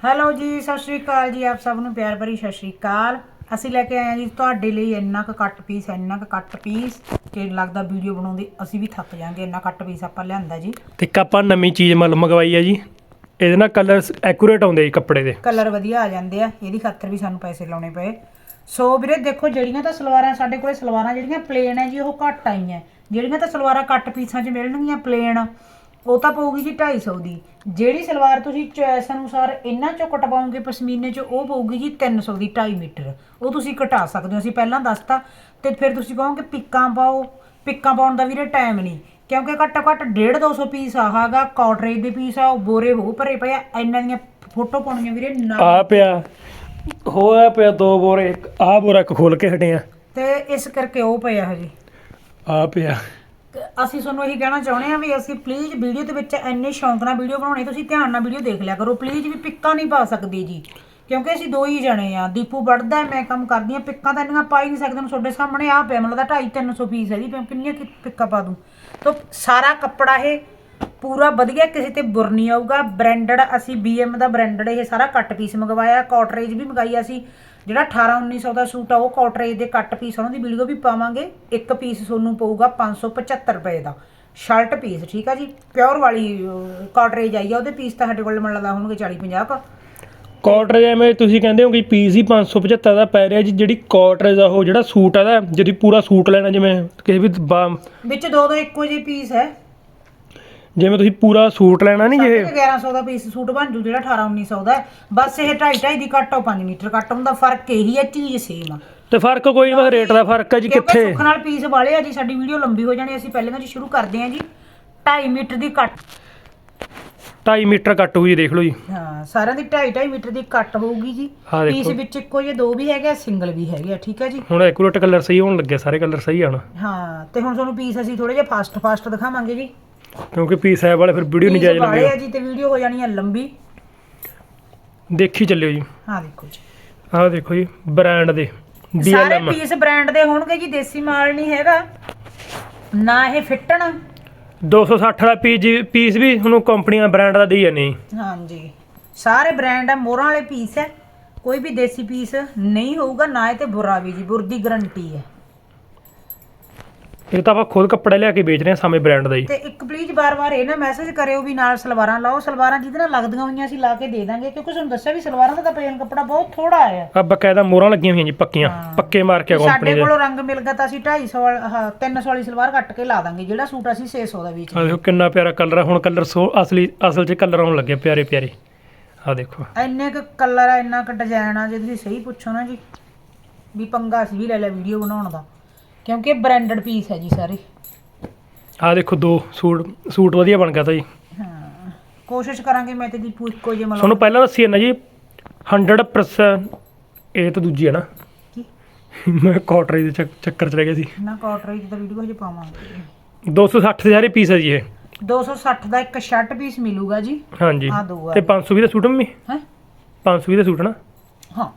Hello ਜੀ ਸਤਿ ਸ਼੍ਰੀ ਅਕਾਲ ਜੀ ਆਪ ਸਭ ਨੂੰ ਪਿਆਰ ਭਰੀ ਸਤਿ ਸ਼੍ਰੀ ਅਕਾਲ। ਅਸੀਂ ਲੈ ਕੇ ਆਏ ਹਾਂ ਜੀ ਤੁਹਾਡੇ ਲਈ ਇੰਨਾ ਕੁ ਕੱਟ ਪੀਸ ਇੰਨਾ ਕੁ ਕੱਟ ਪੀਸ ਕਿ ਲੱਗਦਾ ਵੀਡੀਓ ਬਣਾਉਂਦੇ ਅਸੀਂ ਵੀ ਥੱਕ ਜਾਾਂਗੇ ਇੰਨਾ ਕੱਟ ਪੀਸ ਆਪਾਂ ਲਿਆਂਦਾ ਜੀ। ਤੇ ਇੱਕ ਆਪਾਂ ਨਵੀਂ ਚੀਜ਼ ਮਲ ਮੰਗਵਾਈ ਆ ਜੀ। ਇਹਦੇ ਨਾਲ ਕਲਰ ਐਕੂਰੇਟ ਆਉਂਦੇ ਜੀ ਕੱਪੜੇ ਦੇ। ਕਲਰ ਵਧੀਆ ਆ ਜਾਂਦੇ ਆ ਇਹਦੀ ਖਾਤਰ ਵੀ ਸਾਨੂੰ ਪੈਸੇ ਲਾਉਣੇ ਪਏ। ਸੋ ਵੀਰੇ ਦੇਖੋ ਜਿਹੜੀਆਂ ਤਾਂ ਸਲਵਾਰਾਂ ਸਾਡੇ ਕੋਲੇ ਸਲਵਾਰਾਂ ਜਿਹੜੀਆਂ ਪਲੇਨ ਹੈ ਜੀ ਉਹ ਘੱਟ ਆਈਆਂ। ਜਿਹੜੀਆਂ ਤਾਂ ਸਲਵਾਰਾਂ ਕੱਟ ਪੀਸਾਂ 'ਚ ਮਿਲਣਗੀਆਂ ਪਲੇਨ ਉਹ ਤਾਂ ਪਊਗੀ ਜੀ 250 ਦੀ। ਜਿਹੜੀ ਸਲਵਾਰ ਤੁਸੀਂ ਚੋਇਸ ਅਨੁਸਾਰ ਇਹਨਾਂ ਚੋਂ ਕਟਵਾਓਗੇ ਪਸ਼ਮੀਨੇ 'ਚ ਉਹ ਪਊਗੀ ਜੀ 300 ਦੀ 2.5 ਮੀਟਰ। ਉਹ ਤੁਸੀਂ ਘਟਾ ਸਕਦੇ ਹੋ ਅਸੀਂ ਪਹਿਲਾਂ ਦੱਸਤਾ। ਤੇ ਫਿਰ ਤੁਸੀਂ ਕਹੋਗੇ ਪਿੱਕਾਂ ਪਾਓ ਪਿੱਕਾਂ ਪਾਉਣ ਦਾ ਵੀਰੇ ਟਾਈਮ ਨਹੀਂ। ਕਿਉਂਕਿ ਘੱਟੋ ਘੱਟ 1.5 200 ਪੀਸ ਆਹਾਗਾ ਕਾਟਰੇਜ ਦੇ ਪੀਸ ਆ ਉਹ ਬੋਰੇ ਹੋ ਭਰੇ ਪਏ ਆ ਇਹਨਾਂ ਦੀਆਂ ਫੋਟੋ ਪਾਉਣੀਆਂ ਵੀਰੇ ਨਾ ਆ ਪਿਆ ਹੋਇਆ ਪਿਆ ਦੋ ਬੋਰੇ ਇੱਕ ਆਹ ਬੋਰਾ ਇੱਕ ਖੋਲ ਕੇ ਹਟੇ ਆ। ਤੇ ਇਸ ਕਰਕੇ ਉਹ ਪਏ ਆ ਹਜੇ। ਆ ਪਿਆ। ਅਸੀਂ ਤੁਹਾਨੂੰ ਇਹੀ ਕਹਿਣਾ ਚਾਹੁੰਦੇ ਆ ਵੀ ਅਸੀਂ ਪਲੀਜ਼ ਵੀਡੀਓ ਦੇ ਵਿੱਚ ਇੰਨੇ ਸ਼ੌਂਕ ਨਾਲ ਵੀਡੀਓ ਬਣਾਉਣੀ ਤੁਸੀਂ ਧਿਆਨ ਨਾਲ ਵੀਡੀਓ ਦੇਖ ਲਿਆ ਕਰੋ। ਪਲੀਜ਼ ਵੀ ਪਿੱਕਾਂ ਨਹੀਂ ਪਾ ਸਕਦੇ ਜੀ। ਕਿਉਂਕਿ ਅਸੀਂ ਦੋ ਹੀ ਜਣੇ ਆ। ਦੀਪੂ ਵੜਦਾ ਹੈ, ਮੈਂ ਕੰਮ ਕਰਦੀ ਆ ਪਿੱਕਾਂ ਤਾਂ ਇੰਨੀਆਂ ਪਾ ਹੀ ਨਹੀਂ ਸਕਦੇ ਹੁਣ ਤੁਹਾਡੇ ਸਾਹਮਣੇ ਆ ਪਿਆ ਮਤਲਬ 2.5 300 ਪੀਸ ਹੈ ਜੀ ਕਿੰਨੀਆਂ ਕਿ- ਪਿੱਕਾਂ ਪਾ ਦੂੰ। ਤਾਂ ਸਾਰਾ ਕੱਪੜਾ ਇਹ ਪੂਰਾ ਵਧੀਆ ਕਿਸੇ ਤੇ ਬੁਰ ਨਹੀਂ ਆਊਗਾ। ਬ੍ਰਾਂਡਡ ਅਸੀਂ BM ਦਾ ਬ੍ਰਾਂਡਡ ਇਹ ਸਾਰਾ ਕੱਟ ਪੀਸ ਮੰਗਵਾਇਆ ਕਾਟਰੇਜ ਵੀ ਮੰਗਾਈ ਅਸੀਂ। ਜਿਹੜਾ 18 1900 ਦਾ ਸੂਟ ਆ ਉਹ ਕਾਟਰੇਜ ਦੇ ਕੱਟ ਪੀਸ ਉਹਨਾਂ ਦੀ ਵੀਡੀਓ ਵੀ ਪਾਵਾਂਗੇ। ਇੱਕ ਪੀਸ ਤੁਹਾਨੂੰ ਪਊਗਾ 575 ਰੁਪਏ ਦਾ। ਸ਼ਰਟ ਪੀਸ ਠੀਕ ਆ ਜੀ? ਪਿਓਰ ਵਾਲੀ ਕਾਟਰੇਜ ਆਈ ਆ ਉਹਦੇ ਪੀਸ ਤਾਂ ਸਾਡੇ ਕੋਲ ਮੈਨੂੰ ਲੱਗਦਾ ਹੋਣਗੇ 40 50 ਕ। ਕਾਟਰੇਜ ਐਵੇਂ ਤੁਸੀਂ ਕਹਿੰਦੇ ਹੋ ਕਿ ਪੀਸ ਹੀ 575 ਦਾ ਪੈ ਰਿਹਾ ਜੀ ਜਿਹੜੀ ਕਾਟਰੇਜ ਆ ਉਹ ਜਿਹੜਾ ਸੂਟ ਆ ਦਾ ਜਿਹੜੀ ਪੂਰਾ ਸੂਟ ਲੈਣਾ ਜਿਵੇਂ ਕਿਸੇ ਵੀ ਵਿੱਚ ਦੋ ਦੋ ਇੱਕੋ ਜਿਹੇ ਪੀਸ ਹੈ। ਜਿਵੇਂ ਤੁਸੀਂ ਪੂਰਾ ਸੂਟ ਲੈਣਾ ਨਹੀਂ ਜੇ 1100 ਦਾ ਪੀਸ ਸੂਟ ਬਣ ਜੂ ਜਿਹੜਾ 18 1900 ਦਾ ਹੈ। ਬਸ ਇਹ 2.5 2.5 ਦੀ ਕੱਟ ਹੋ 5 ਮੀਟਰ ਕੱਟ ਹੁੰਦਾ ਫ਼ਰਕ ਇਹੀ ਹੈ ਚੀਜ਼ ਸੇਮ ਆ। ਤੇ ਫ਼ਰਕ ਕੋਈ ਨਾ ਰੇਟ ਦਾ ਫ਼ਰਕ ਹੈ ਜੀ ਕਿਉਂਕਿ ਕਿੱਥੇ? ਸੁੱਖ ਨਾਲ ਪੀਸ ਵਾਲੇ ਆ ਜੀ ਸਾਡੀ ਵੀਡੀਓ ਲੰਬੀ ਹੋ ਜਾਣੀ ਅਸੀਂ ਪਹਿਲਾਂ ਜੀ ਸ਼ੁਰੂ ਕਰਦੇ ਹਾਂ ਜੀ। 2.5 ਮੀਟਰ ਦੀ ਕੱਟ 2.5 ਮੀਟਰ ਕੱਟ ਹੋਈ ਦੇਖ ਲਓ ਜੀ। ਹਾਂ ਸਾਰਿਆਂ ਦੀ 2.5 2.5 ਮੀਟਰ ਦੀ ਕੱਟ ਹੋਊਗੀ ਜੀ। ਹਾਂ ਪੀਸ ਵਿੱਚ ਇੱਕੋ ਜਿਹੇ ਦੋ ਵੀ ਹੈਗੇ ਸਿੰਗਲ ਵੀ ਹੈਗੇ ਆ ਠੀਕ ਹੈ ਜੀ। ਹੁਣ ਐਕੂਰੇਟ ਕਲਰ ਸਹੀ ਹੋਣ ਲੱਗੇ ਸਾਰੇ ਕਲਰ ਸਹੀ ਆਣ ਹਾਂ ਤੇ ਹੁਣ ਤੁਹਾਨੂੰ ਪੀਸ ਅਸੀਂ ਥੋੜੇ ਜਿਹਾ ਫਾਸਟ ਫਾਸਟ ਦਿਖਾਵਾਂਗੇ ਜੀ। ਕਿਉਂਕਿ ਪੀਸ ਹੈ ਵਾਲੇ ਫਿਰ ਵੀਡੀਓ ਨਹੀਂ ਜਾਇਜ਼ ਲੰਬੀ ਆ ਜੀ ਤੇ ਵੀਡੀਓ ਹੋ ਜਾਣੀ ਹੈ ਲੰਬੀ। ਦੇਖੀ ਚੱਲਿਓ ਜੀ। ਹਾਂ ਦੇਖੋ ਜੀ। ਆਹ ਦੇਖੋ ਜੀ ਬ੍ਰਾਂਡ ਦੇ ਸਾਰੇ ਪੀਸ ਬ੍ਰਾਂਡ ਦੇ ਹੋਣਗੇ ਜੀ ਦੇਸੀ ਮਾਲ ਨਹੀਂ ਹੈਗਾ। ਨਾ ਇਹ ਫਿੱਟਣ। 260 ਦਾ ਪੀਸ ਪੀਸ ਵੀ ਤੁਹਾਨੂੰ ਕੰਪਨੀਆਂ ਬ੍ਰਾਂਡ ਦਾ ਦੇਈ ਜਾਂਦੇ ਜੀ ਹਾਂਜੀ। ਸਾਰੇ ਬ੍ਰਾਂਡ ਹੈ ਮੋਹਰਾਂ ਵਾਲੇ ਪੀਸ ਹੈ। ਕੋਈ ਵੀ ਦੇਸੀ ਪੀਸ ਨਹੀਂ ਹੋਊਗਾ ਨਾ ਇਹ ਤੇ ਬੁਰਾ ਵੀ ਜੀ ਬੁਰ ਦੀ ਗਰੰਟੀ ਹੈ। ਇਹ ਤਾਂ ਆਪਾਂ ਖੁਦ ਕੱਪੜਾ ਲਿਆ ਕੇ ਵੇਚ ਰਹੇ ਹਾਂ ਸਾਵੇਂ ਬ੍ਰਾਂਡ ਦਾ ਜੀ ਤੇ ਇੱਕ ਪਲੀਜ਼ ਬਾਰ-ਬਾਰ ਇਹ ਨਾ ਮੈਸੇਜ ਕਰਿਓ ਵੀ ਨਾਲ ਸਲਵਾਰਾਂ ਲਾਓ ਸਲਵਾਰਾਂ ਜਿਹਦੇ ਨਾਲ ਲੱਗਦੀਆਂ ਹੋਈਆਂ ਅਸੀਂ ਲਾ ਕੇ ਦੇ ਦਾਂਗੇ ਕਿਉਂਕਿ ਤੁਹਾਨੂੰ ਦੱਸਿਆ ਵੀ ਸਲਵਾਰਾਂ ਦਾ ਤਾਂ ਪਲੇਨ ਕੱਪੜਾ ਬਹੁਤ ਥੋੜਾ ਆਇਆ ਆ ਬਕਾਇਦਾ ਮੋਹਰਾਂ ਲੱਗੀਆਂ ਹੋਈਆਂ ਜੀ ਪੱਕੀਆਂ ਪੱਕੇ ਮਾਰ ਕੇ ਕੰਪਨੀ ਸਾਡੇ ਦੇ। ਕੋਲੋਂ ਰੰਗ ਮਿਲ ਗਿਆ ਤਾਂ ਅਸੀਂ 250 ਵਾਲਾ ਆਹ 300 ਵਾਲੀ ਸਲਵਾਰ ਕੱਟ ਕੇ ਲਾ ਦਾਂਗੇ ਜਿਹੜਾ ਸੂਟ ਅਸੀਂ 600 ਦਾ ਵੇਚ ਆ ਦੇਖੋ ਕਿੰਨਾ ਪਿਆਰਾ ਕਲਰ ਆ ਹੁਣ ਕਲਰ ਸੋ ਅਸਲੀ ਅਸਲ 'ਚ ਕਲਰ ਆਉਣ ਲੱਗੇ ਪਿਆਰੇ ਪਿਆਰੇ। ਆ ਦੇਖੋ। ਇੰਨੇ ਕੁ ਕਲਰ ਆ ਇੰਨਾ ਕੁ ਡਿਜ਼ਾਈਨ ਆ ਜੇ ਤੁਸੀਂ ਸਹੀ ਪੁੱਛੋ ਨਾ ਜੀ ਵੀ ਪੰਗਾ ਅਸੀਂ ਵੀ ਲੈ ਲਿਆ ਵੀਡੀਓ ਬਣਾਉਣ ਦਾ। ਕਿਉਂਕਿ ਬ੍ਰਾਂਡਡ ਪੀਸ ਹੈ ਜੀ ਸਾਰੇ। ਆ ਦੇਖੋ ਦੋ ਸੂਟ ਸੂਟ ਵਧੀਆ ਬਣ ਗਿਆ ਤਾਂ ਜੀ। ਹਾਂ ਕੋਸ਼ਿਸ਼ ਕਰਾਂਗੇ ਮੈਂ ਤੇ ਦੀਪੂ ਇੱਕੋ ਜਿਹੇ ਮਤਲਬ ਤੁਹਾਨੂੰ ਪਹਿਲਾਂ ਦੱਸੀ ਨਾ ਜੀ 100% ਇਹ ਤਾਂ ਦੂਜੀ ਹੈ ਨਾ। ਕੀ? ਮੈਂ ਕਾਟਰੀ ਦੇ ਚੱਕ- ਚੱਕਰ ਚ ਰਹਿ ਗਿਆ ਸੀ। ਨਾ ਕਾਟਰੀ ਦੀ ਵੀਡੀਓ ਹਜੇ ਪਾਵਾਂਗੇ। 260 ਦੇ ਸਾਰੇ ਪੀਸ ਹੈ ਜੀ ਇਹ। 260 ਦਾ ਇੱਕ ਸ਼ਰਟ ਪੀਸ ਮਿਲੂਗਾ ਜੀ। ਹਾਂਜੀ। ਆਹ ਦੋ ਆ। ਤੇ 520 ਦਾ ਸੂਟ ਮੰਮੀ? ਹੈ? 520 ਦਾ ਸੂਟ ਨਾ? ਹਾਂ।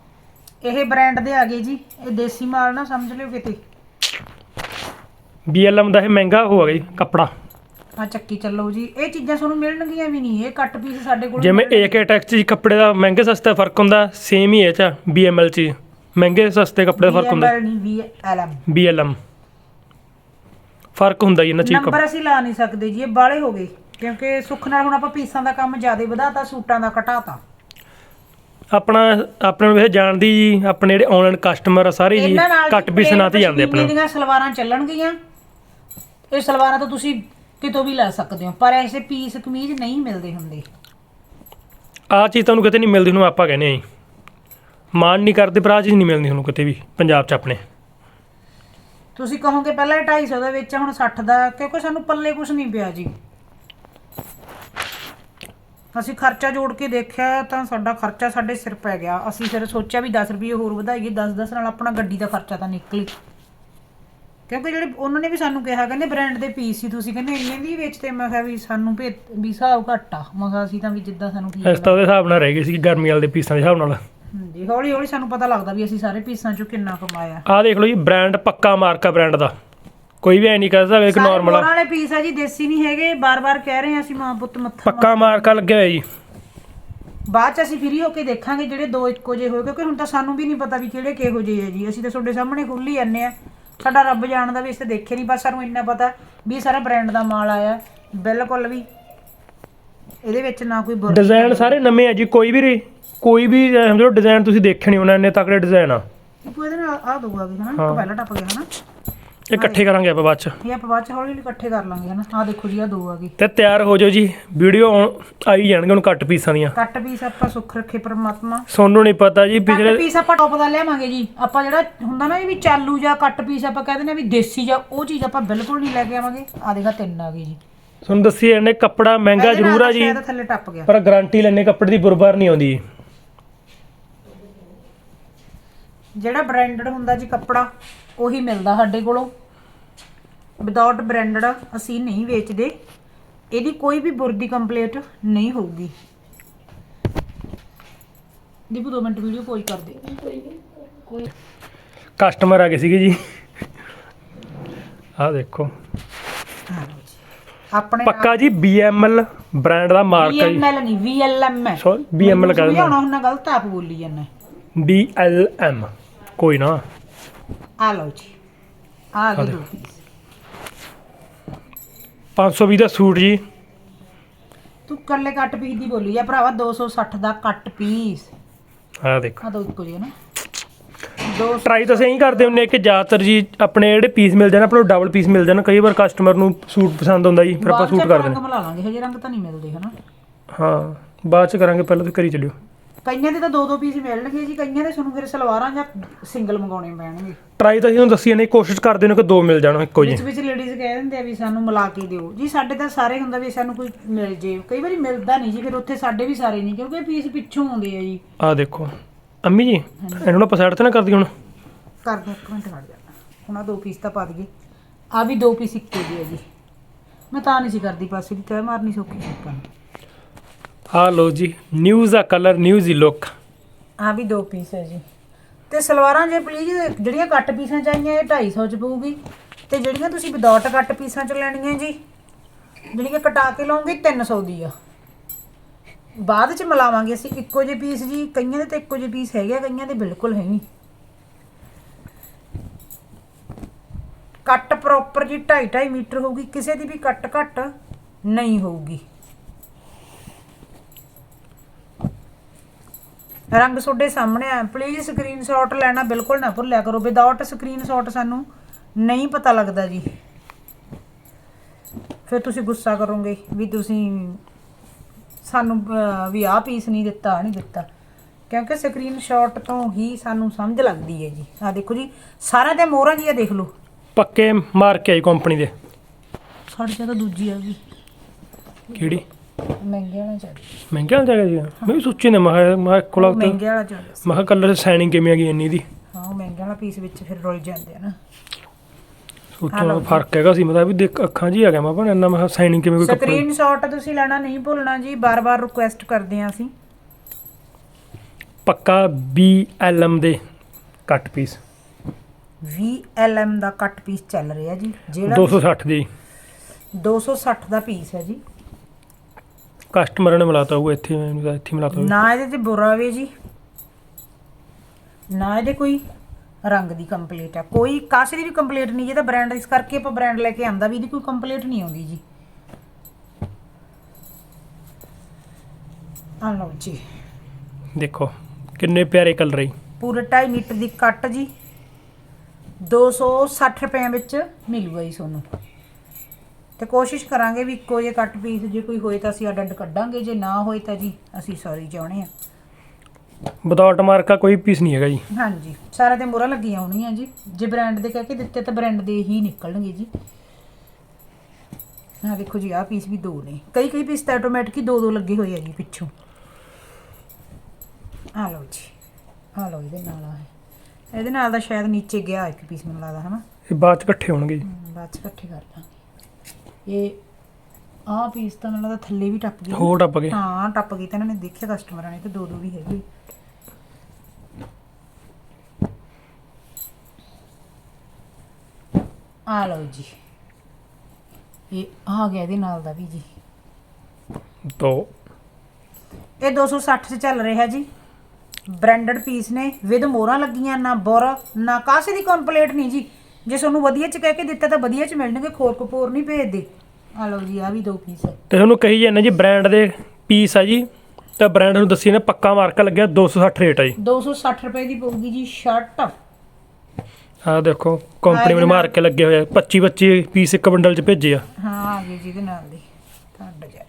ਇਹ ਬ੍ਰਾਂਡ ਦੇ ਆ ਗਏ ਜੀ। ਇਹ ਦੇਸੀ ਮਾਲ ਨਾ ਸਮਝ ਲਿਓ ਕਿਤੇ। BLM ਦਾ ਇਹ ਮਹਿੰਗਾ ਹੋ ਗਿਆ ਜੀ ਕੱਪੜਾ। ਆ ਚੱਕੀ ਚੱਲੋ ਜੀ। ਇਹ ਚੀਜ਼ਾਂ ਤੁਹਾਨੂੰ ਮਿਲਣਗੀਆਂ ਵੀ ਨਹੀਂ। ਇਹ ਕੱਟ ਪੀਸ ਸਾਡੇ ਕੋਲ ਜਿਵੇਂ AK ਟੈਕਸ ਚ ਕੱਪੜੇ ਦਾ ਮਹਿੰਗੇ ਸਸਤੇ ਫ਼ਰਕ ਹੁੰਦਾ ਸੇਮ ਹੀ ਇਹ ਚ BML ਚ ਮਹਿੰਗੇ ਸਸਤੇ ਕੱਪੜੇ ਦਾ ਫ਼ਰਕ ਹੁੰਦਾ। ਨਹੀਂ BLM ਫ਼ਰਕ ਹੁੰਦਾ ਜੀ ਇਹਨਾਂ ਚ ਇੱਕ ਨੰਬਰ ਅਸੀਂ ਲਾ ਨਹੀਂ ਸਕਦੇ ਜੀ ਇਹ ਬਾਲੇ ਹੋ ਗਏ। ਕਿਉਂਕਿ ਸੁੱਖ ਨਾਲ ਹੁਣ ਆਪਾਂ ਪੀਸਾਂ ਦਾ ਕੰਮ ਜ਼ਿਆਦਾ ਵਧਾਤਾ ਸੂਟਾਂ ਦਾ ਘਟਾਤਾ। ਆਪਣਾ ਆਪਣੇ ਨੂੰ ਇਹ ਜਾਣਦੀ ਜੀ ਆਪਣੇ ਜਿਹੜੇ ਆਨਲਾਈਨ ਕਸਟਮਰ ਆ ਸਾਰੇ ਜੀ ਇਹਨਾਂ ਨਾਲ ਜੀ ਘੱਟ ਪੀਸ ਨਾ ਤੇ ਜਾਂਦੇ ਆਪਣੇ। ਦੀਆਂ ਸਲਵਾਰਾਂ ਚੱਲਣਗੀਆਂ। ਇਹ ਸਲਵਾਰਾਂ ਤਾਂ ਤੁਸੀਂ ਕਿਤੋਂ ਵੀ ਲੈ ਸਕਦੇ ਹੋ ਪਰ ਐਸੇ ਪੀਸ ਕਮੀਜ਼ ਨਹੀਂ ਮਿਲਦੇ ਹੁੰਦੇ। ਆਹ ਚੀਜ਼ ਤੁਹਾਨੂੰ ਕਿਤੇ ਨਹੀਂ ਮਿਲਦੀ ਨੂੰ ਆਪਾਂ ਕਹਿੰਦੇ ਆ ਜੀ। ਮਾਨ ਨਹੀਂ ਕਰਦੇ ਪਰ ਆਹ ਚੀਜ਼ ਨਹੀਂ ਮਿਲਦੀ ਤੁਹਾਨੂੰ ਕਿਤੇ ਵੀ ਪੰਜਾਬ 'ਚ ਆਪਣੇ। ਤੁਸੀਂ ਕਹੋਗੇ ਪਹਿਲਾਂ ਇਹ 250 ਦਾ ਵਿੱਚ ਹੁਣ 60 ਦਾ ਕਿਉਂਕਿ ਸਾਨੂੰ ਪੱਲੇ ਕੁਝ ਨਹੀਂ ਪਿਆ ਜੀ। ਅਸੀਂ ਖਰਚਾ ਜੋੜ ਕੇ ਦੇਖਿਆ ਤਾਂ ਸਾਡਾ ਖਰਚਾ ਸਾਡੇ ਸਿਰ ਪੈ ਗਿਆ। ਅਸੀਂ ਫਿਰ ਸੋਚਿਆ ਵੀ 10 ਰੁਪਏ ਹੋਰ ਵਧਾਈਏ 10-10 ਨਾਲ ਆਪਣਾ ਗੱਡੀ ਦਾ ਖਰਚਾ ਤਾਂ ਨਿਕਲੇ। ਕਿਉਂਕਿ ਜਿਹੜੇ ਉਹਨਾਂ ਨੇ ਵੀ ਸਾਨੂੰ ਕਿਹਾ ਕਹਿੰਦੇ ਬ੍ਰਾਂਡ ਦੇ ਪੀਸ ਸੀ ਤੁਸੀਂ ਕਹਿੰਦੇ ਇੰਨੇ ਦੀ ਵੇਚਦੇ। ਮੈਂ ਕਿਹਾ ਵੀ ਸਾਨੂੰ ਭੇ ਵੀ ਹਿਸਾਬ ਘੱਟ ਮੈਂ ਕਿਹਾ ਅਸੀਂ ਤਾਂ ਵੀ ਜਿੱਦਾਂ ਸਾਨੂੰ ਠੀਕ ਇਸ ਤਾਂ ਉਹਦੇ ਹਿਸਾਬ ਨਾਲ ਰਹਿ ਗਈ ਸੀ ਗਰਮੀ ਵਾਲੇ ਦੇ ਪੀਸਾਂ ਦੇ ਹਿਸਾਬ ਨਾਲ। ਹਾਂਜੀ ਹੌਲੀ ਹੌਲੀ ਸਾਨੂੰ ਪਤਾ ਲੱਗਦਾ ਵੀ ਅਸੀਂ ਸਾਰੇ ਪੀਸਾਂ ਚੋਂ ਕਿੰਨਾ ਕਮਾਇਆ। ਆਹ ਦੇਖ ਲਓ ਜੀ ਬ੍ਰਾਂਡ ਪੱਕਾ ਮਾਰਕਾ ਬ੍ਰਾਂਡ ਦਾ। ਕੋਈ ਵੀ ਐ ਨਹੀਂ ਕਹਿ ਸਕਦਾ ਕਿ ਸਾਰੇ ਨਾਰਮਲ ਮੋਹਰਾਂ ਵਾਲੇ ਪੀਸ ਆ ਜੀ ਦੇਸੀ ਨਹੀਂ ਹੈਗੇ ਬਾਰ-ਬਾਰ ਕਹਿ ਰਹੇ ਆ ਅਸੀਂ ਮਾਂ ਪੁੱਤ ਮੱਥਾ ਪੱਕਾ ਮਾਰਕਾ ਲੱਗਿਆ ਹੋਇਆ ਜੀ। ਬਾਅਦ ਚ ਅਸੀਂ ਫ੍ਰੀ ਹੋ ਕੇ ਦੇਖਾਂਗੇ ਜਿਹੜੇ ਦੋ ਇੱਕੋ ਜਿਹੇ ਹੋਏ ਕਿਉਂਕਿ ਹੁਣ ਤਾਂ ਸਾਨੂੰ ਵੀ ਨਹੀਂ ਪਤਾ ਵੀ ਕਿਹੜੇ ਕਿਹੋ ਜਿਹੇ ਆ ਜੀ। ਅਸੀਂ ਤਾਂ ਤੁਹਾਡੇ ਸਾਹਮਣੇ ਖੁੱਲੀ ਜਾਂਦੇ ਆ। ਸਾਡਾ ਰੱਬ ਜਾਣਦਾ ਵੀ ਇਸ ਤੇ ਦੇਖੇ ਨਹੀਂ ਬਸ ਸਾਨੂੰ ਇੰਨਾ ਪਤਾ ਵੀ ਇਹ ਸਾਰਾ ਬ੍ਰਾਂਡ ਦਾ ਮਾਲ ਆਇਆ। ਬਿਲਕੁਲ ਵੀ। ਇਹਦੇ ਵਿੱਚ ਨਾ ਕੋਈ ਬੁਰ ਡਿਜ਼ਾਈਨ ਸਾਰੇ ਨਵੇਂ ਆ ਜੀ ਕੋਈ ਵੀ ਰੀ- ਕੋਈ ਵੀ ਅਹ, ਜੋ ਡਿਜ਼ਾਈਨ ਤੁਸੀਂ ਦੇਖੇ ਨਹੀਂ ਉਹਨਾਂ ਇੰਨੇ ਤਕੜੇ ਡਿਜ਼ਾਈਨ ਆ। ਇਹ ਇਹਦੇ ਨਾਲ ਆ ਦਊਗਾ ਵੀ ਹਨਾ। ਇੱਕ ਪਹਿਲਾਂ ਟੱਪ ਗਿਆ ਹਨਾ। ਇਹ ਇਕੱਠੇ ਕਰਾਂਗੇ ਆਪਾਂ ਬਾਅਦ ਚ। ਇਹ ਆਪਾਂ ਬਾਅਦ ਚ ਹੌਲੀ ਹੌਲੀ ਇਕੱਠੇ ਕਰ ਲਾਂਗੇ ਹਨਾ? ਆ ਦੇਖੋ ਜੀ ਆ ਦੋ ਆ ਗਏ। ਤੇ ਤਿਆਰ ਹੋ ਜਾਓ ਜੀ। ਵੀਡੀਓ ਆਈ ਜਾਣਗੇ ਹੁਣ ਕੱਟ ਪੀਸਾਂ ਦੀਆਂ। ਕੱਟ ਪੀਸ ਆਪਾਂ ਸੁੱਖ ਰੱਖੇ ਪ੍ਰਮਾਤਮਾ। ਸੋਨੂੰ ਨਹੀਂ ਪਤਾ ਜੀ ਕੱਟ ਪਿਛਲੇ ਪੀਸ ਆਪਾਂ ਟੌਪ ਦਾ ਲਿਆਵਾਂਗੇ ਜੀ। ਆਪਾਂ ਜਿਹੜਾ ਹੁੰਦਾ ਨਾ ਵੀ ਚਾਲੂ ਜਾਂ ਕੱਟ ਪੀਸ ਆਪਾਂ ਕਹਿੰਦੇ ਨੇ ਵੀ ਦੇਸੀ ਜਾਂ ਉਹ ਚੀਜ਼ ਆਪਾਂ ਬਿਲਕੁਲ ਨਹੀਂ ਲੈ ਕੇ ਆਵਾਂਗੇ। ਆ ਦੇਖਾ ਤਿੰਨ ਆ ਗਏ ਜੀ। ਤੁਹਾਨੂੰ ਦੱਸੀ ਇਹਨੇ ਕੱਪੜਾ ਮਹਿੰਗਾ ਇਹਦੇ ਨਾਲ ਜ਼ਰੂਰ ਆ ਜੀ। ਸ਼ਾਇਦ ਥੱਲੇ ਟੱਪ ਗਿਆ। ਪਰ ਗਾਰੰਟੀ ਲੈਣੇ ਕੱਪੜੇ ਦੀ ਬੁਰਬਾਰ ਨਹੀਂ ਆਉਂਦੀ। ਜਿਹੜਾ ਬ੍ਰਾਂਡਡ ਹੁੰਦਾ ਜੀ ਕੱਪੜਾ ਉਹੀ ਮਿਲਦਾ ਸਾਡੇ ਕੋਲੋਂ। ਵਿਦਆਊਟ ਬ੍ਰਾਂਡਡ ਅਸੀਂ ਨਹੀਂ ਵੇਚਦੇ। ਇਹਦੀ ਕੋਈ ਵੀ ਬੁਰਦੀ ਕੰਪਲੀਟ ਨਹੀਂ ਹੋਊਗੀ। ਦੀਪੂ ਦੋ ਮਿੰਟ ਵੀਡੀਓ ਪੋਜ਼ ਕਰ ਦੇ। ਕੋਈ ਕਸਟਮਰ ਆ ਗਏ ਸੀਗੇ ਜੀ। ਆਹ ਦੇਖੋ। ਆਪਣੇ ਪੱਕਾ ਜੀ BML ਬ੍ਰਾਂਡ ਦਾ ਮਾਰਕ ਜੀ। VML ਨਹੀਂ VLM ਹੈ। ਸੌਰੀ BML ਕਹਿੰਦਾ ਕਹਿੰਦਾ ਹੁਣ ਗਲਤ ਆਪ ਬੋਲੀ ਜਾਂਦਾ। BLM ਕੋਈ ਨਾ। ਆ ਲਓ ਜੀ। ਆ ਗਏ ਦੋ piece। 520 ਦਾ ਸੂਟ ਜੀ। ਤੂੰ ਕੱਲੇ ਕੱਟ ਪੀਸ ਦੀ ਬੋਲੀ ਆ ਭਰਾਵਾ 260 ਦਾ ਕੱਟ ਪੀਸ। ਆਹ ਦੇਖੋ। ਆ ਦੋ ਇੱਕੋ ਜਿਹੇ ਨਾ। ਦੋ ਟਰਾਈ ਤਾਂ ਸਹੀ ਕਰਦੇ ਹੁੰਨੇ ਕਿ ਜ਼ਿਆਦਾਤਰ ਜੀ ਆਪਣੇ ਜਿਹੜੇ ਪੀਸ ਮਿਲ ਜਾਣ ਆਪਾਂ ਨੂੰ ਡਬਲ ਪੀਸ ਮਿਲ ਜਾਣ ਕਈ ਵਾਰ ਕਸਟਮਰ ਨੂੰ ਸੂਟ ਪਸੰਦ ਹੁੰਦਾ ਜੀ ਫਿਰ ਆਪਾਂ ਬਾਅਦ ਚ ਸੂਟ ਕਰ ਰੰਗ ਦਿੰਦੇ ਮਿਲਾ ਲਾਂਗੇ ਹਜੇ ਰੰਗ ਤਾਂ ਨਹੀਂ ਮਿਲਦੇ ਹਨਾ। ਹਾਂ ਬਾਅਦ ਚ ਕਰਾਂਗੇ ਪਹਿਲਾਂ ਤਾਂ ਕਰੀ ਚੱਲਿਓ। ਕਈਆਂ ਦੇ ਤਾਂ ਦੋ ਦੋ ਪੀਸ ਮਿਲਣਗੇ ਜੀ ਕਈਆਂ ਦੇ ਤੁਹਾਨੂੰ ਫਿਰ ਸਲਵਾਰਾਂ ਜਾਂ ਸਿੰਗਲ ਮੰਗਾਉਣੇ ਪੈਣਗੇ। ਟਰਾਈ ਤਾਂ ਜੀ ਤੁਹਾਨੂੰ ਦੱਸੀ ਨੇ ਕੋਸ਼ਿਸ਼ ਕਰਦੇ ਨੇ ਕਿ ਦੋ ਮਿਲ ਜਾਣ ਇੱਕੋ ਜੀ ਵਿੱਚ ਵਿੱਚ ਲੇਡੀਜ਼ ਕਹਿ ਦਿੰਦੇ ਆ ਵੀ ਸਾਨੂੰ ਮਿਲਾ ਕੇ ਦਿਓ। ਜੀ ਸਾਡੇ ਤਾਂ ਸਾਰੇ ਹੁੰਦਾ ਵੀ ਸਾਨੂੰ ਕੋਈ ਮਿਲ ਜੇ। ਕਈ ਵਾਰੀ ਮਿਲਦਾ ਨਹੀਂ ਜੀ ਫਿਰ ਉੱਥੇ ਸਾਡੇ ਵੀ ਸਾਰੇ ਨਹੀਂ ਕਿਉਂਕਿ ਪੀਸ ਪਿੱਛੋਂ ਆਉਂਦੇ ਆ ਜੀ। ਆਹ ਦੇਖੋ। ਅੰਮੀ ਜੀ ਇਹਨੂੰ ਨਾ ਪਸਾੜ ਤੇ ਨਾ ਕਰਦੀ ਹੁਣ। ਕਰਦੇ ਇੱਕ ਮਿੰਟ ਖੜ ਜਾ। ਹੁਣ ਆਹ ਦੋ ਪੀਸ ਤਾਂ ਪਾ ਦਈਏ। ਆ ਵੀ ਦੋ ਪੀਸ ਇੱਕੋ ਜਿਹੇ ਆ ਜੀ। ਮੈਂ ਤਾਂ ਨਹੀਂ ਸੀ ਕਰਦੀ ਪਾਸੇ ਦੀ ਤੈ ਮਾਰਨੀ ਸੌਖੀ ਸੀ ਆਪਾਂ ਨੂੰ ਲੋ ਜੀ ਨਿਊਜ਼ ਦਾ ਕਲਰ ਨਿਊਜ਼ ਦੀ ਲੁੱਕ ਆ ਵੀ ਦੋ ਪੀਸ ਹੈ ਜੀ। ਤੇ ਸਲਵਾਰਾਂ ਜੇ ਪਲੀਜ਼ ਜਿਹੜੀਆਂ ਕੱਟ ਪੀਸਾਂ ਚਾਹੀਆਂ, ਇਹ 250 ਚ ਪਊਗੀ। ਤੇ ਜਿਹੜੀਆਂ ਤੁਸੀਂ ਵਿਦਆਊਟ ਕੱਟ ਪੀਸਾਂ ਚ ਲੈਣੀਆਂ ਜੀ, ਜਿਹੜੀਆਂ ਕਟਾ ਕੇ ਲਓਗੇ 300 ਦੀ ਆ। ਬਾਅਦ ਚ ਮਿਲਾਵਾਂਗੇ ਅਸੀਂ ਇੱਕੋ ਜਿਹੇ ਪੀਸ ਜੀ, ਕਈਆਂ ਦੇ ਤਾਂ ਇੱਕੋ ਜਿਹੇ ਪੀਸ ਹੈਗੇ ਆ, ਕਈਆਂ ਦੇ ਬਿਲਕੁਲ ਹੈ ਨਹੀਂ। ਕੱਟ ਪ੍ਰੋਪਰ ਜੀ 2.5 2.5 ਮੀਟਰ ਹੋਊਗੀ, ਕਿਸੇ ਦੀ ਵੀ ਕੱਟ ਘੱਟ ਨਹੀਂ ਹੋਊਗੀ। ਰੰਗ ਤੁਹਾਡੇ ਸਾਹਮਣੇ ਆ। ਪਲੀਜ਼ ਸਕਰੀਨਸ਼ਾਟ ਲੈਣਾ ਬਿਲਕੁਲ ਨਾ ਭੁੱਲਿਆ ਕਰੋ। ਵਿਦਆਊਟ ਸਕਰੀਨਸ਼ਾਟ ਸਾਨੂੰ ਨਹੀਂ ਪਤਾ ਲੱਗਦਾ ਜੀ। ਫਿਰ ਤੁਸੀਂ ਗੁੱਸਾ ਕਰੋਗੇ ਵੀ ਤੁਸੀਂ ਸਾਨੂੰ ਵੀ ਆਹ ਪੀਸ ਨਹੀਂ ਦਿੱਤਾ ਨਹੀਂ ਦਿੱਤਾ। ਕਿਉਂਕਿ ਸਕਰੀਨਸ਼ਾਟ ਤੋਂ ਹੀ ਸਾਨੂੰ ਸਮਝ ਲੱਗਦੀ ਹੈ ਜੀ। ਆ ਦੇਖੋ ਜੀ ਸਾਰਿਆਂ ਦੇ ਮੋਹਰਾਂ ਜੀ ਆ ਦੇਖ ਲਓ। ਪੱਕੇ ਮਾਰ ਕੇ ਆਈ ਕੰਪਨੀ ਦੇ। ਸਾਡੇ ਤਾਂ ਦੂਜੀ ਆ ਗਈ। ਕਿਹੜੀ? ਮਹਿੰਗੇ ਵਾਲਾ ਚੱਲ ਮਹਿੰਗੇ ਵਾਲਾ ਜਗ੍ਹਾ ਜੀ। ਮੈਂ ਵੀ ਸੋਚੀ ਨੇ ਮੈਂ ਮੈਂ ਕੋਲ ਮਹਿੰਗੇ ਵਾਲਾ ਚੱਲ ਮੈਂ ਕਿਹਾ ਕਲਰ ਸਾਈਨਿੰਗ ਕਿਵੇਂ ਆ ਗਈ ਇੰਨੀ ਦੀ। ਹਾਂ ਉਹ ਮਹਿੰਗੇ ਵਾਲਾ ਪੀਸ ਵਿੱਚ ਫਿਰ ਰੁਲ ਜਾਂਦੇ ਆ ਨਾ। ਸੋਚੋ ਫ਼ਰਕ ਹੈਗਾ ਸੀ ਮਤਲਬ ਵੀ ਦੇਖ ਅੱਖਾਂ ਜੀ ਆ ਗਿਆ ਮੈਂ ਪਰ ਇੰਨਾ ਮੈਂ ਸਾਈਨਿੰਗ ਕਿਵੇਂ ਕੋਈ ਕੱਪੜੇ ਸਕਰੀਨਸ਼ਾਟ ਤੁਸੀਂ ਲੈਣਾ ਨਹੀਂ ਭੁੱਲਣਾ ਜੀ ਬਾਰ-ਬਾਰ ਰਿਕੁਐਸਟ ਕਰਦੇ ਆ ਅਸੀਂ। ਪੱਕਾ BLM ਦੇ ਕੱਟ ਪੀਸ VLM ਦਾ ਕੱਟ ਪੀਸ ਚੱਲ ਰਿਹਾ ਜੀ ਜਿਹੜਾ 260 ਦੀ। 260 ਦਾ ਪੀਸ ਹੈ ਜੀ। ਕਸਟਮਰ ਨੇ ਮਿਲਾਤਾ ਉਹ ਇੱਥੇ ਮੈਨੂੰ ਤਾਂ ਇੱਥੇ ਮਿਲਾਤਾ ਹੋਊ। ਨਾ ਇਹਦੇ ਤੇ ਬੁਰਾ ਵੇ ਜੀ। ਨਾ ਇਹਦੇ ਕੋਈ ਰੰਗ ਦੀ ਕੰਪਲੀਟ ਆ। ਕੋਈ ਕਾਸੇ ਦੀ ਵੀ ਕੰਪਲੀਟ ਨਹੀਂ ਜਿਹਦਾ ਬ੍ਰਾਂਡ ਇਸ ਕਰਕੇ ਆਪਾਂ ਬ੍ਰਾਂਡ ਲੈ ਕੇ ਆਂਦਾ ਵੀ ਇਹਦੀ ਕੋਈ ਕੰਪਲੀਟ ਨਹੀਂ ਆਉਂਦੀ ਜੀ। ਆ ਲਓ ਜੀ। ਦੇਖੋ ਕਿੰਨੇ ਪਿਆਰੇ ਕਲਰ ਹੈ ਪੂਰੇ 2.5 ਮੀਟਰ ਦੀ ਕੱਟ ਜੀ। 260 ਰੁਪਏ ਵਿੱਚ ਮਿਲੂਗਾ ਜੀ ਤੁਹਾਨੂੰ। ਤੇ ਕੋਸ਼ਿਸ਼ ਕਰਾਂਗੇ ਵੀ ਇੱਕੋ ਜਿਹੇ ਕੱਟ ਪੀਸ ਜੇ ਕੋਈ ਹੋਏ ਤਾਂ ਅਸੀਂ ਅੱਡ ਅੱਡ ਕੱਢਾਂਗੇ ਜੇ ਨਾ ਹੋਏ ਤਾਂ ਜੀ ਅਸੀਂ ਸੌਰੀ ਚਾਹੁੰਦੇ ਆ। ਵਿਦਆਊਟ ਮਾਰਕਾ ਕੋਈ ਪੀਸ ਨਹੀਂ ਹੈਗਾ ਜੀ। ਹਾਂਜੀ ਸਾਰਿਆਂ ਤੇ ਮੋਹਰਾਂ ਲੱਗੀਆਂ ਹੋਣੀਆਂ ਜੀ। ਜੇ ਬ੍ਰਾਂਡ ਦੇ ਕਹਿ ਕੇ ਦਿੱਤੇ ਤਾਂ ਬ੍ਰਾਂਡ ਦੇ ਹੀ ਨਿਕਲਣਗੇ ਜੀ। ਆਹ ਦੇਖੋ ਜੀ ਆਹ ਪੀਸ ਵੀ ਦੋ ਨੇ। ਕਈ ਕਈ ਪੀਸ ਤਾਂ ਆਟੋਮੈਟਿਕ ਹੀ ਦੋ ਦੋ ਲੱਗੇ ਹੋਏ ਆ ਜੀ ਪਿੱਛੋਂ। ਆ ਲਓ ਜੀ ਆ ਲਓ ਇਹਦੇ ਨਾਲ ਆ ਇਹ। ਇਹਦੇ ਨਾਲ ਦਾ ਸ਼ਾਇਦ ਨੀਚੇ ਗਿਆ ਇੱਕ ਪੀਸ ਮੈਨੂੰ ਲੱਗਦਾ ਹਨਾ? ਇਹ ਬਾਅਦ ਚ ਇਕੱਠੇ ਹੋਣਗੇ ਜੀ। ਬਾਅਦ ਚ ਇਕੱਠੇ ਕਰ ਦਾਂਗੇ। ਇਹ ਆਹ ਪੀਸ ਤਾਂ ਮੈਨੂੰ ਲੱਗਦਾ ਥੱਲੇ ਵੀ ਟੱਪ ਗਿਆ। ਹੋਰ ਟੱਪ ਗਏ? ਹਾਂ ਟੱਪ ਗਈ ਤਾਂ ਇਹਨਾਂ ਨੇ ਦੇਖਿਆ ਕਸਟਮਰਾਂ ਨੇ ਤੇ ਦੋ ਦੋ ਵੀ ਹੈਗੇ। ਆ ਲਓ ਜੀ। ਇਹ ਆ ਗਿਆ ਇਹਦੇ ਨਾਲ ਦਾ ਵੀ ਜੀ। ਦੋ। ਇਹ 260 ਚ ਚੱਲ ਰਿਹਾ ਜੀ। ਬ੍ਰਾਂਡਡ ਪੀਸ ਨੇ। ਵਿਦ ਮੋਹਰਾਂ ਲੱਗੀਆਂ ਨਾ ਬੁਰ ਨਾ ਕਾਸੇ ਦੀ ਕੰਪਲੀਟ ਨਹੀਂ ਜੀ। ਜੇ ਤੁਹਾਨੂੰ ਵਧੀਆ ਚ ਕਹਿ ਕੇ ਦਿੱਤਾ ਤਾਂ ਵਧੀਆ ਚ ਮਿਲਣਗੇ ਖੋਰ ਕਪੂਰ ਨਹੀਂ ਭੇਜਦੇ। ਆ ਲਓ ਜੀ ਆ ਵੀ ਦੋ ਪੀਸ ਤੇ ਤੁਹਾਨੂੰ ਕਹੀ ਜਾਂਦੇ ਜੀ ਬ੍ਰਾਂਡ ਦੇ ਪੀਸ ਆ ਜੀ ਤਾਂ ਬ੍ਰਾਂਡ ਨੂੰ ਦੱਸੀ ਨੇ ਪੱਕਾ ਮਾਰਕ ਲੱਗਿਆ 260 ਰੇਟ ਆ ਜੀ। 260 ਰੁਪਏ ਦੀ ਪਊਗੀ ਜੀ ਸ਼ਰਟ ਆਹ ਦੇਖੋ ਕੰਪਨੀ ਨੇ ਮਾਰ ਕੇ ਲੱਗੇ ਹੋਏ ਆ 25 25 ਪੀਸ ਇੱਕ ਬੰਡਲ ਚ ਭੇਜੇ ਆ। ਹਾਂ ਆ ਗਈ ਜਿਹਦੇ ਨਾਲ ਦੀ ਕੱਢ ਜਾ।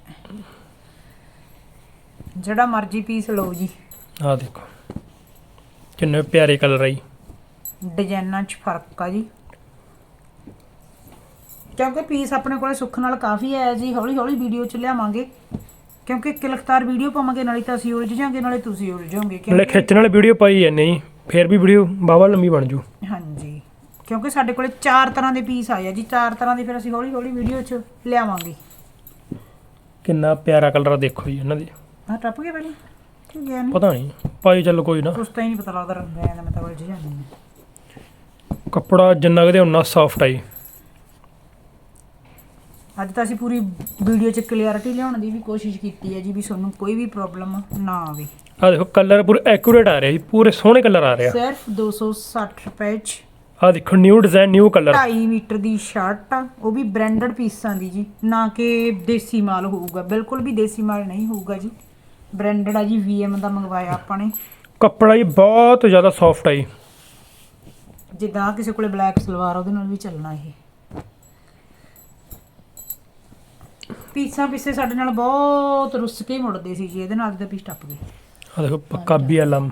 ਜਿਹੜਾ ਮਰਜ਼ੀ ਪੀਸ ਲਓ ਜੀ। ਆਹ ਦੇਖੋ ਕਿੰਨੇ ਪਿਆਰੇ ਕਲਰ ਆ ਜੀ। ਡਿਜ਼ਾਈਨਾਂ 'ਚ ਫ਼ਰਕ ਆ ਜੀ। ਕਿਉਂਕਿ ਪੀਸ ਆਪਣੇ ਕੋਲੇ ਸੁੱਖ ਨਾਲ ਕਾਫੀ ਆਇਆ ਜੀ ਹੌਲੀ ਹੌਲੀ ਵੀਡੀਓ 'ਚ ਲਿਆਵਾਂਗੇ। ਕਿਉਂਕਿ ਇੱਕ ਲਖਤਾਰ ਵੀਡੀਓ ਪਾਵਾਂਗੇ ਨਾਲੇ ਤਾਂ ਅਸੀਂ ਉਲਝ ਜਾਾਂਗੇ ਨਾਲੇ ਤੁਸੀਂ ਉਲਝ ਜਾਓਗੇ ਨਾਲੇ ਖਿੱਚਣ ਵਾਲੀ ਵੀਡੀਓ ਪਾਈ ਜਾਂਦੇ ਜੀ ਫੇਰ ਵੀ ਵੀਡੀਓ ਬਾਵਾ ਲੰਮੀ ਬਣ ਜੂ। ਹਾਂਜੀ ਕਿਉਂਕਿ ਸਾਡੇ ਕੋਲੇ ਚਾਰ ਤਰ੍ਹਾਂ ਦੇ ਪੀਸ ਆਏ ਆ ਜੀ ਚਾਰ ਤਰ੍ਹਾਂ ਦੇ ਫਿਰ ਅਸੀਂ ਹੌਲੀ ਹੌਲੀ ਵੀਡੀਓ 'ਚ ਲਿਆਵਾਂਗੇ। ਕਿੰਨਾ ਪਿਆਰਾ ਕਲਰ ਆ ਦੇਖੋ ਜੀ ਇਹਨਾਂ ਦੇ। ਆ ਟੱਪ ਗਿਆ ਪਹਿਲਾਂ? ਕਿ ਗਿਆ ਨਹੀਂ ਪਤਾ ਨਹੀਂ ਪਾਈ ਚੱਲ ਕੋਈ ਨਾ। ਉਸ ਤਾਂ ਹੀ ਨਹੀਂ ਪਤਾ ਲੱਗਦਾ ਰੰਗਾਂ ਦਾ ਮੈਂ ਤਾਂ ਉਲਝ ਜਾਂਦੀ ਹਾਂ। ਕੱਪੜਾ ਜਿੰਨਾ ਕਦੇ ਉਨਾ ਸੌਫਟ ਆ ਜੀ। ਅੱਜ ਤਾਂ ਅਸੀਂ ਪੂਰੀ ਵੀਡੀਓ 'ਚ ਕਲੀਅਰਿਟੀ ਲਿਆਉਣ ਦੀ ਵੀ ਕੋਸ਼ਿਸ਼ ਕੀਤੀ ਹੈ ਜੀ ਵੀ ਤੁਹਾਨੂੰ ਕੋਈ ਵੀ ਪ੍ਰੋਬਲਮ ਨਾ ਆਵੇ। ਆਹ ਦੇਖੋ ਕਲਰ ਪੂਰੇ ਐਕੂਰੇਟ ਆ ਰਿਹਾ ਜੀ ਪੂਰੇ ਸੋਹਣੇ ਕਲਰ ਆ ਰਿਹਾ। ਸਿਰਫ 260 ਰੁਪਏ 'ਚ ਆਹ ਦੇਖੋ new design new colour 2.5 metre ਦੀ ਸ਼ਰਟ ਆ ਉਹ ਵੀ ਬ੍ਰਾਂਡਡ ਪੀਸਾਂ ਦੀ ਜੀ ਨਾ ਕਿ ਦੇਸੀ ਮਾਲ ਹੋਊਗਾ ਬਿਲਕੁਲ ਵੀ ਦੇਸੀ ਮਾਲ ਨਹੀਂ ਹੋਊਗਾ ਜੀ। ਬ੍ਰਾਂਡਡ ਆ ਜੀ VM ਦਾ ਮੰਗਵਾਇਆ ਆਪਾਂ ਨੇ। ਕੱਪੜਾ ਜੀ ਬਹੁਤ ਜ਼ਿਆਦਾ ਸੌਫਟ ਆ ਜੀ। ਜਿੱਦਾਂ ਕਿਸੇ ਕੋਲੇ ਬਲੈਕ ਸਲਵਾਰ ਆ, ਉਹਦੇ ਨਾਲ ਵੀ ਚੱਲਣਾ ਇਹ। ਪੀਸਾਂ ਪਿੱਛੇ ਸਾਡੇ ਨਾਲ ਬਹੁਤ ਰੁੱਸ ਕੇ ਮੁੜਦੇ ਸੀ ਜੀ ਇਹਦੇ ਨਾਲ ਦਾ ਪੀਸ ਟੱਪ ਗਏ। ਆਹ ਦੇਖੋ ਪੱਕਾ ਬੀਐਲਐਮ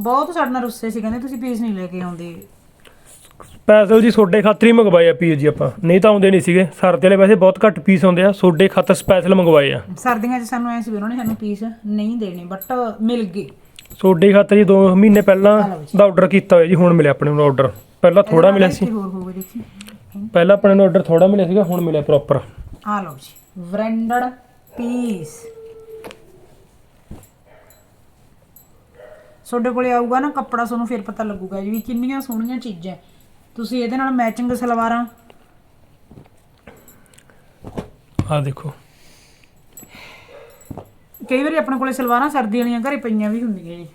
ਬਹੁਤ ਸਾਡੇ ਨਾਲ ਰੁੱਸੇ ਸੀ ਕਹਿੰਦੇ ਤੁਸੀਂ ਪੀਸ ਨਹੀਂ ਲੈ ਕੇ ਆਉਂਦੇ। ਸਪੈਸ਼ਲ ਜੀ ਸੋਡੇ ਖਾਤਰ ਹੀ ਮੰਗਵਾਏ ਆ ਪੀਸ ਜੀ ਆਪਾਂ। ਨਹੀਂ ਤਾਂ ਆਉਂਦੇ ਨਹੀਂ ਸੀਗੇ। ਸਰਦੇ ਵਾਲੇ ਵੈਸੇ ਬਹੁਤ ਘੱਟ ਪੀਸ ਆਉਂਦੇ ਆ ਸੋਡੇ ਖਾਤਰ ਸਪੈਸ਼ਲ ਮੰਗਵਾਏ ਆ। ਸਰਦੀਆਂ 'ਚ ਸਾਨੂੰ ਐ ਸੀ ਵੀ ਉਹਨਾਂ ਨੇ ਸਾਨੂੰ ਪੀਸ ਨਹੀਂ ਦੇਣੇ ਬਟ ਮਿਲ ਗਏ। ਸੋਡੇ ਖਾਤਰ ਜੀ 2 ਮਹੀਨੇ ਪਹਿਲਾਂ ਦਾ ਆਰਡਰ ਕੀਤਾ ਹੋਇਆ ਜੀ ਹੁਣ ਮਿਲਿਆ ਆਪਣੇ ਨੂੰ ਆਰਡਰ ਪਹਿਲਾਂ ਥੋੜਾ ਮਿਲਿਆ ਸੀ। ਹੋਰ ਹੋਵੇ ਦੇਖੀ। ਪਹਿਲਾਂ ਆਪਣੇ ਨੂੰ ਆਰਡਰ ਥੋੜਾ ਮਿਲਿਆ ਸੀਗਾ ਹੁਣ ਮਿਲਿਆ ਪ੍ਰੋਪਰ ਆ ਲਓ ਜੀ ਬ੍ਰਾਂਡਡ ਪੀਸ। ਤੁਹਾਡੇ ਕੋਲੇ ਆਊਗਾ ਨਾ ਕੱਪੜਾ ਤੁਹਾਨੂੰ ਫਿਰ ਪਤਾ ਲੱਗੂਗਾ ਜੀ ਵੀ ਕਿੰਨੀਆਂ ਸੋਹਣੀਆਂ ਚੀਜ਼ਾਂ ਤੁਸੀਂ ਇਹਦੇ ਨਾਲ ਮੈਚਿੰਗ ਸਲਵਾਰਾਂ। ਆਹ ਦੇਖੋ। ਕਈ ਵਾਰੀ ਆਪਣੇ ਕੋਲੇ ਸਲਵਾਰਾਂ ਸਰਦੀ ਵਾਲੀਆਂ ਘਰੇ ਪਈਆਂ ਵੀ ਹੁੰਦੀਆਂ ਜੀ।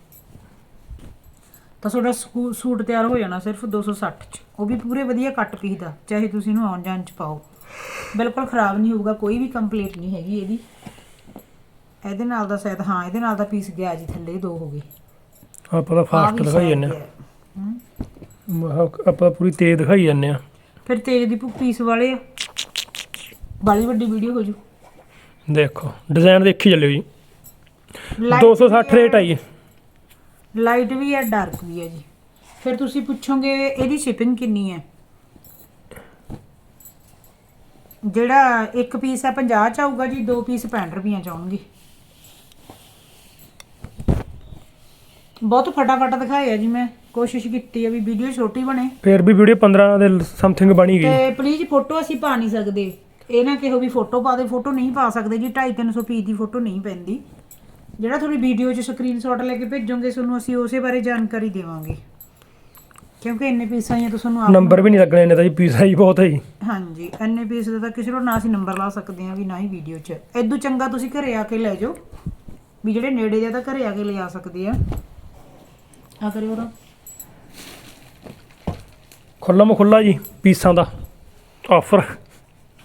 ਤਾਂ ਤੁਹਾਡਾ ਸੂਟ ਤਿਆਰ ਹੋ ਜਾਣਾ ਸਿਰਫ 260 ਚ। ਉਹ ਵੀ ਪੂਰੇ ਵਧੀਆ ਕੱਟ ਪੀਸ ਦਾ ਚਾਹੇ ਤੁਸੀਂ ਇਹਨੂੰ ਆਉਣ ਜਾਣ ਚ ਪਾਓ। ਬਿਲਕੁਲ ਖਰਾਬ ਨਹੀਂ ਹੋਊਗਾ ਕੋਈ ਵੀ ਕੰਪਲੀਟ ਨਹੀਂ ਹੈਗੀ ਇਹਦੀ। ਇਹਦੇ ਨਾਲ ਦਾ ਸ਼ਾਇਦ ਹਾਂ ਇਹਦੇ ਨਾਲ ਦਾ ਪੀਸ ਗਿਆ ਜੀ ਥੱਲੇ ਦੋ ਹੋ ਗਏ। ਆਪਾਂ ਤਾਂ ਫਾਸਟ ਸ਼ਾਇਦ ਜਾਂਦੇ ਆ। ਆਪਾਂ ਪੂਰੀ ਤੇਜ਼ ਦਿਖਾਈ ਜਾਂਦੇ ਆ। ਫਿਰ ਤੇਜ ਦੀ ਪੀਸ ਵਾਲੇ ਆ। ਬਾਲੀ ਵੱਡੀ ਵੀਡੀਓ ਹੋ ਜੂ। ਦੇਖੋ ਡਿਜ਼ਾਈਨ ਦੇਖੀ ਚੱਲਿਓ ਜੀ। Light 260 ਰੇਟ ਆਈ ਲਾਈਟ ਵੀ ਹੈ ਡਾਰਕ ਵੀ ਹੈ ਜੀ। ਫਿਰ ਤੁਸੀਂ ਪੁੱਛੋਗੇ ਇਹਦੀ ਸ਼ਿਪਿੰਗ ਕਿੰਨੀ ਹੈ? ਜਿਹੜਾ ਇੱਕ ਪੀਸ ਹੈ 50 ਚ ਆਊਗਾ ਜੀ ਦੋ ਪੀਸ 65 ਰੁਪਈਆ ਚ ਆਉਣਗੇ। ਬਹੁਤ ਫਟਾਫਟ ਦਿਖਾਇਆ ਜੀ ਮੈਂ ਕੋਸ਼ਿਸ਼ ਕੀਤੀ ਹੈ ਵੀ ਵੀਡੀਓ ਛੋਟੀ ਬਣੇ। ਫੇਰ ਵੀ ਵੀਡੀਓ 15 ਦੇ ਸਮਥਿੰਗ ਬਣੀ ਗਈ। ਤੇ ਪਲੀਜ਼ ਫੋਟੋ ਅਸੀਂ ਪਾ ਨਹੀਂ ਸਕਦੇ। ਇਹ ਨਾ ਕਿਹੋ ਵੀ ਫੋਟੋ ਪਾ ਦੇ ਫੋਟੋ ਨਹੀਂ ਪਾ ਸਕਦੇ ਜੀ 250 300 ਪੀਸ ਦੀ ਫੋਟੋ ਨਹੀਂ ਪੈਂਦੀ। ਜਿਹੜਾ ਤੁਹਾਡੀ ਵੀਡੀਓ 'ਚ ਸਕਰੀਨਸ਼ਾਟ ਲੈ ਕੇ ਭੇਜੋਗੇ ਤੁਹਾਨੂੰ ਅਸੀਂ ਉਸੇ ਬਾਰੇ ਜਾਣਕਾਰੀ ਦੇਵਾਂਗੇ। ਕਿਉਂਕਿ ਇੰਨੇ ਪੀਸਾਂ ਹੀ ਤੁਹਾਨੂੰ ਆਪ ਨੰਬਰ ਵੀ ਨਹੀਂ ਲੱਗਣੇ ਨੇ ਤਾਂ ਜੀ ਪੀਸ ਆਈ ਬਹੁਤ ਹੈ ਜੀ। ਹਾਂਜੀ ਇੰਨੇ ਪੀਸ ਦਾ ਤਾਂ ਕਿਸੇ ਨੂੰ ਨਾ ਅਸੀਂ ਨੰਬਰ ਲਾ ਸਕਦੇ ਹਾਂ ਵੀ ਨਾ ਹੀ ਵੀਡੀਓ 'ਚ। ਐਦੋਂ ਚੰਗਾ ਤੁਸੀਂ ਘਰੇ ਆ ਕੇ ਲੈ ਜਾਓ। ਵੀ ਜਿਹੜੇ ਨੇੜੇ ਦੇ ਆ ਤਾਂ ਘਰੇ ਆ ਕੇ ਲਿਆ ਸਕਦੇ ਆ। ਆ ਕਰਿਓ ਰੋ ਖੁੱਲਾ ਖੁੱਲਾ ਜੀ ਪੀਸਾਂ ਦਾ ਆਫਰ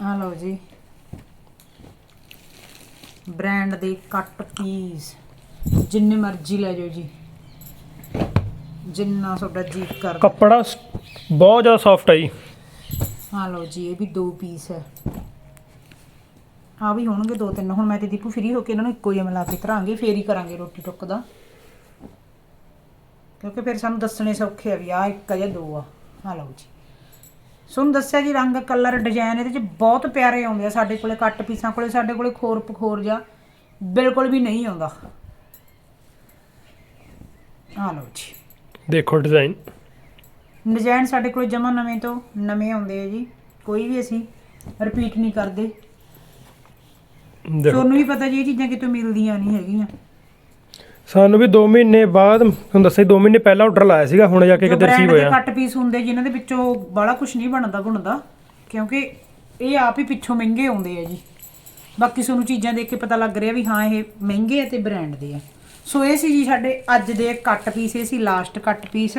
ਆ ਲਓ ਜੀ। ਬ੍ਰਾਂਡ ਦੇ ਕੱਟ ਪੀਸ ਜਿੰਨੇ ਮਰਜ਼ੀ ਲੈ ਜਾਓ ਜੀ। ਜਿੰਨਾ ਤੁਹਾਡਾ ਜੀ ਕਰਦਾ। ਕੱਪੜਾ ਬਹੁਤ ਜ਼ਿਆਦਾ ਸੌਫਟ ਹੈ ਜੀ। ਆ ਲਓ ਜੀ ਇਹ ਵੀ ਦੋ ਪੀਸ ਹੈ ਆ ਵੀ ਹੋਣਗੇ ਦੋ ਤਿੰਨ। ਹੁਣ ਮੈਂ ਤੇ ਦੀਪੂ ਫ੍ਰੀ ਹੋ ਕੇ ਇਹਨਾਂ ਨੂੰ ਇੱਕੋ ਜਿਹਾ ਮਿਲਾ ਕੇ ਧਰਾਂਗੇ ਫੇਰ ਹੀ ਕਰਾਂਗੇ ਰੋਟੀ ਟੁੱਕ ਦਾ। ਕਿਉਂਕਿ ਫਿਰ ਸਾਨੂੰ ਦੱਸਣੇ ਸੌਖੇ ਆ ਵੀ ਆ ਇੱਕ ਆ ਜਾਂ ਦੋ ਆ। ਆ ਲਓ ਜੀ। ਤੁਹਾਨੂੰ ਦੱਸਿਆ ਜੀ ਰੰਗ ਕਲਰ ਡਿਜ਼ਾਈਨ ਇਹਦੇ ਚ ਬਹੁਤ ਪਿਆਰੇ ਆਉਂਦੇ ਆ ਸਾਡੇ ਕੋਲੇ ਕੱਟ ਪੀਸਾਂ ਕੋਲੇ ਸਾਡੇ ਕੋਲੇ ਖੋਰ ਪਖੋਰ ਜਾ ਬਿਲਕੁਲ ਵੀ ਨਹੀਂ ਆਉਂਦਾ। ਆ ਲਓ ਜੀ। ਦੇਖੋ ਡਿਜ਼ਾਈਨ ਡਿਜ਼ਾਈਨ ਸਾਡੇ ਕੋਲ ਜਮਾ ਨਵੇਂ ਤੋਂ ਨਵੇਂ ਆਉਂਦੇ ਆ ਜੀ। ਕੋਈ ਵੀ ਅਸੀਂ ਰਿਪੀਟ ਨਹੀਂ ਕਰਦੇ। ਦੇਖੋ। ਤੁਹਾਨੂੰ ਵੀ ਪਤਾ ਜੀ ਇਹ ਚੀਜ਼ਾਂ ਕਿਤੋਂ ਮਿਲਦੀਆਂ ਨਹੀਂ ਹੈਗੀਆਂ। ਸਾਨੂੰ ਵੀ 2 ਮਹੀਨੇ ਬਾਅਦ ਤੁਹਾਨੂੰ ਦੱਸਿਆ 2 ਮਹੀਨੇ ਪਹਿਲਾਂ ਆਰਡਰ ਲਾਇਆ ਸੀਗਾ ਹੁਣ ਜਾ ਕੇ ਕਿਤੇ ਰਿਸੀਵ ਹੋਇਆ। ਕੱਟ ਪੀਸ ਹੁੰਦੇ ਜਿਨ੍ਹਾਂ ਦੇ ਵਿੱਚੋਂ ਬੜਾ ਕੁਝ ਨਹੀਂ ਬਣਦਾ ਬਣਦਾ ਕਿਉਂਕਿ ਇਹ ਆਪ ਹੀ ਪਿੱਛੋਂ ਮਹਿੰਗੇ ਆਉਂਦੇ ਆ ਜੀ। ਬਾਕੀ ਤੁਹਾਨੂੰ ਚੀਜ਼ਾਂ ਦੇਖ ਕੇ ਪਤਾ ਲੱਗ ਰਿਹਾ ਵੀ ਹਾਂ ਇਹ ਮਹਿੰਗੇ ਆ ਤੇ ਬ੍ਰਾਂਡ ਦੇ ਆ। ਸੋ ਇਹ ਸੀ ਜੀ ਸਾਡੇ ਅੱਜ ਦੇ ਕੱਟ ਪੀਸ ਇਹ ਸੀ last cut piece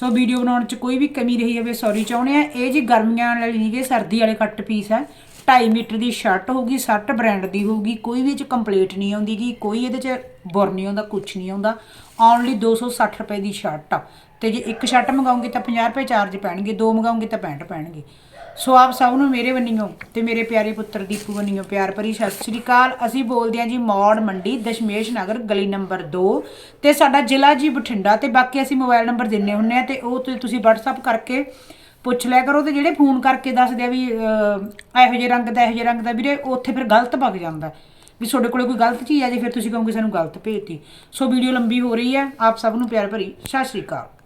so video ਬਣਾਉਣ ਚ ਕੋਈ ਵੀ ਕਮੀ ਰਹੀ ਹੋਵੇ ਸੌਰੀ ਚਾਹੁੰਦੇ ਆ। ਇਹ ਜੀ ਗਰਮੀਆਂ ਵਾਲੀ ਨਹੀਂ ਗੇ ਸਰਦੀ ਵਾਲੇ ਕੱਟ ਪੀਸ ਹੈ 2.5 ਮੀਟਰ ਦੀ ਸ਼ਰਟ ਹੋਊਗੀ ਸ਼ਰਟ ਬ੍ਰਾਂਡ ਦੀ ਹੋਊਗੀ, ਕੋਈ ਵੀ ਇਹ ਚ ਕੰਪਲੀਟ ਨਹੀਂ ਆਉਂਦੀ ਗੀ, ਕੋਈ ਇਹਦੇ ਚ ਬੁਰ ਨਹੀਂ ਆਉਂਦਾ ਕੁਝ ਨਹੀਂ ਆਉਂਦਾ। ਓਨਲੀ 260 ਰੁਪਏ ਦੀ ਸ਼ਰਟ ਆ। ਤੇ ਜੇ ਇੱਕ ਸ਼ਰਟ ਮੰਗਾਉਂਗੇ ਤਾਂ 50 ਰੁਪਏ ਚਾਰਜ ਪੈਣਗੇ, ਦੋ ਮੰਗਾਉਂਗੇ ਤਾਂ 65 ਪੈਣਗੇ। ਸੋ ਆਪ ਸਭ ਨੂੰ ਮੇਰੇ ਵੱਲੋਂ ਤੇ ਮੇਰੇ ਪਿਆਰੇ ਪੁੱਤਰ ਦੀਪੂ ਵੱਲੋਂ ਪਿਆਰ ਭਰੀ ਸਤਿ ਸ੍ਰੀ ਅਕਾਲ। ਅਸੀਂ ਬੋਲਦੇ ਹਾਂ ਜੀ ਮੌੜ ਮੰਡੀ, ਦਸ਼ਮੇਸ਼ ਨਗਰ, ਗਲੀ ਨੰਬਰ 2 ਤੇ ਸਾਡਾ ਜ਼ਿਲ੍ਹਾ ਜੀ ਬਠਿੰਡਾ ਤੇ ਬਾਕੀ ਅਸੀਂ ਮੋਬਾਈਲ ਨੰਬਰ ਦਿੰਨੇ ਹੁੰਨੇ ਆ ਤੇ ਉਹ ਤੁਸੀਂ WhatsApp ਕਰਕੇ ਪੁੱਛ ਲਿਆ ਕਰੋ ਤੇ ਜਿਹੜੇ ਫੋਨ ਕਰਕੇ ਦੱਸਦੇ ਆ ਵੀ ਇਹੋ ਜਿਹੇ ਰੰਗ ਦਾ, ਇਹੋ ਜਿਹੇ ਰੰਗ ਦਾ ਵੀਰੇ, ਉੱਥੇ ਫਿਰ ਗਲਤ ਵਗ ਜਾਂਦਾ। ਵੀ ਤੁਹਾਡੇ ਕੋਲੇ ਕੋਈ ਗਲਤ ਚੀਜ਼ ਆ ਜੇ ਫਿਰ ਤੁਸੀਂ ਕਹੋਗੇ ਸਾਨੂੰ ਗਲਤ ਭੇਜਤੀ। ਸੋ ਵੀਡੀਓ ਲੰਬੀ ਹੋ ਰਹੀ ਹੈ। ਆਪ ਸਭ ਨੂੰ ਪਿਆਰ ਭਰੀ। ਸਤਿ ਸ੍ਰੀ ਅਕਾਲ।